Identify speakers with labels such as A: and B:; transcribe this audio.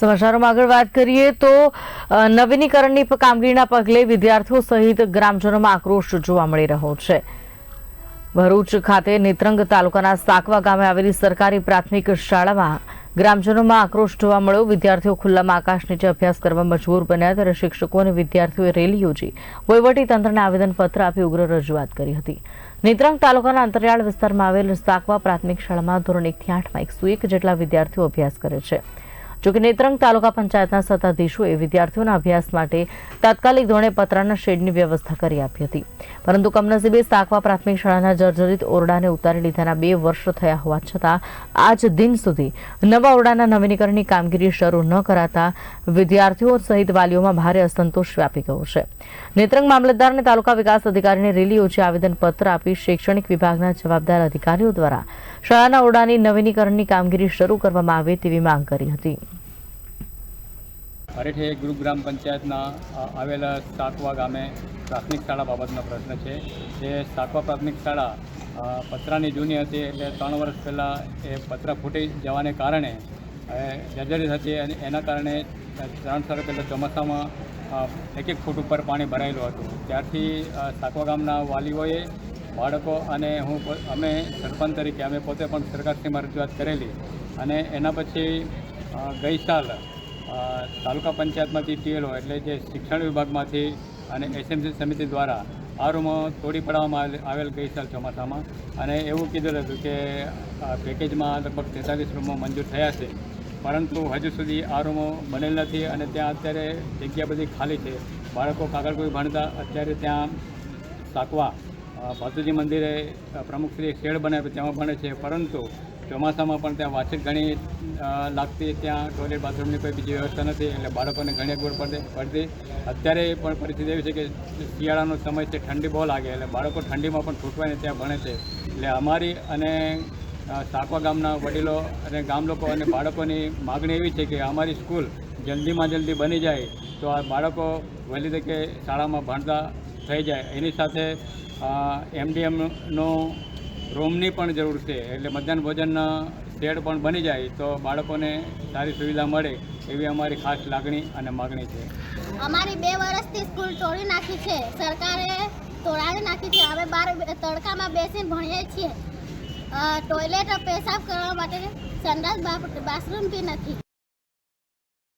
A: સમાચારોમાં આગળ વાત કરીએ તો નવીનીકરણની કામગીરીના પગલે વિદ્યાર્થીઓ સહિત ગ્રામજનોમાં આક્રોશ જોવા મળી રહ્યો છે. ભરૂચ ખાતે નેત્રંગ તાલુકાના સાકવા ગામે આવેલી સરકારી પ્રાથમિક શાળામાં ગ્રામજનોમાં આક્રોશ જોવા મળ્યો. વિદ્યાર્થીઓ ખુલ્લામાં આકાશ નીચે અભ્યાસ કરવા મજબૂર બન્યા ત્યારે શિક્ષકો અને વિદ્યાર્થીઓએ રેલી યોજી. વહીવટી તંત્રને આવેદનપત્ર આપી ઉગ્ર રજૂઆત કરી હતી. નેત્રંગ તાલુકાના અંતરિયાળ વિસ્તારમાં આવેલ સાકવા પ્રાથમિક શાળામાં ધોરણ એકથી આઠમાં એકસો એક જેટલા વિદ્યાર્થીઓ અભ્યાસ કરે છે. જોકે નેત્રંગ તાલુકા પંચાયતના સત્તાધીશોએ વિદ્યાર્થીઓના અભ્યાસ માટે તાત્કાલિક ધોરણે પતરાના શેડની વ્યવસ્થા કરી આપી હતી. પરંતુ કમનસીબે સાકવા પ્રાથમિક શાળાના જર્જરિત ઓરડાને ઉતારી લીધાના બે વર્ષ થયા હોવા છતાં, આજ દિન સુધી નવા ઓરડાના નવીનીકરણની કામગીરી શરૂ ન કરાતા વિદ્યાર્થીઓ સહિત વાલીઓમાં ભારે અસંતોષ વ્યાપી ગયો છે. નેત્રંગ મામલતદાર અને તાલુકા વિકાસ અધિકારીને રેલી યોજી આવેદનપત્ર આપી શૈક્ષણિક વિભાગના જવાબદાર અધિકારીઓ દ્વારા શાળાના ઓરડાની નવીનીકરણની કામગીરી શરૂ કરવામાં આવે તેવી માંગ કરી હતી.
B: હરેઠે ગુરુગ્રામ પંચાયતના આવેલા સાતવા ગામે પ્રાથમિક શાળા બાબતનો પ્રશ્ન છે. જે સાતવા પ્રાથમિક શાળા પતરાની જૂની હતી એટલે ત્રણ વર્ષ પહેલાં એ પતરા ફૂટી જવાને કારણે અ, જર્જરિત હતી અને એના કારણે ત્રણ સાલ પહેલાં ચોમાસામાં એક એક ફૂટ ઉપર પાણી ભરાયેલું હતું. ત્યારથી સાતવા ગામના વાલીઓએ બાળકો અને હું અમે સરપંચ તરીકે અમે પોતે પણ સરકારશ્રીમાં રજૂઆત કરેલી અને એના પછી ગઈ સાલ તાલુકા પંચાયતમાંથી ટીએલઓ એટલે જે શિક્ષણ વિભાગમાંથી અને એસએમસી સમિતિ દ્વારા આ રૂમો તોડી પાડવામાં આવેલ- ગઈ સાલ ચોમાસામાં. અને એવું કીધું હતું કે આ પેકેજમાં લગભગ તેતાલીસ રૂમો મંજૂર થયા છે. પરંતુ હજુ સુધી આ રૂમો બનેલ નથી અને ત્યાં અત્યારે જગ્યા બધી ખાલી છે. બાળકો કાગળ કોઈ ભણતા અત્યારે ત્યાં સાકવા ભાતુજી મંદિરે અ, પ્રમુખશ્રી એક શેડ બનાવ્યો તેમાં ભણે છે. પરંતુ ચોમાસામાં પણ ત્યાં વાંચક ઘણી લાગતી ત્યાં. ટોયલેટ બાથરૂમની કોઈ બીજી વ્યવસ્થા નથી, એટલે બાળકોને ઘણી અગવડ પડતી પડતી. અત્યારે પણ પરિસ્થિતિ એવી છે કે શિયાળાનો સમય છે, ઠંડી બહુ લાગે, એટલે બાળકો ઠંડીમાં પણ છૂટવાને ત્યાં ભણે છે. એટલે અમારી અને સાકવા ગામના વડીલો અને ગામ લોકો અને બાળકોની માગણી એવી છે કે અમારી સ્કૂલ જલ્દીમાં જલ્દી બની જાય, તો આ બાળકો વહેલી તકે શાળામાં ભણતા થઈ જાય. એની સાથે એમડીએમનો રૂમની પણ જરૂર છે. એટલે મધ્યાહન ભોજન શેડ પણ બની જાય તો બાળકોને સારી સુવિધા મળે એવી અમારી ખાસ લાગણી અને માગણી છે.
C: અમારી બે વર્ષથી સ્કૂલ તોડી નાખી છે. સરકારે તોડાવી નાખી છે. હવે બાર તડકામાં બેસીને ભણીએ છીએ. ટોયલેટ પેશાબ કરવા માટે સંડાસ બાથરૂમ બી નથી.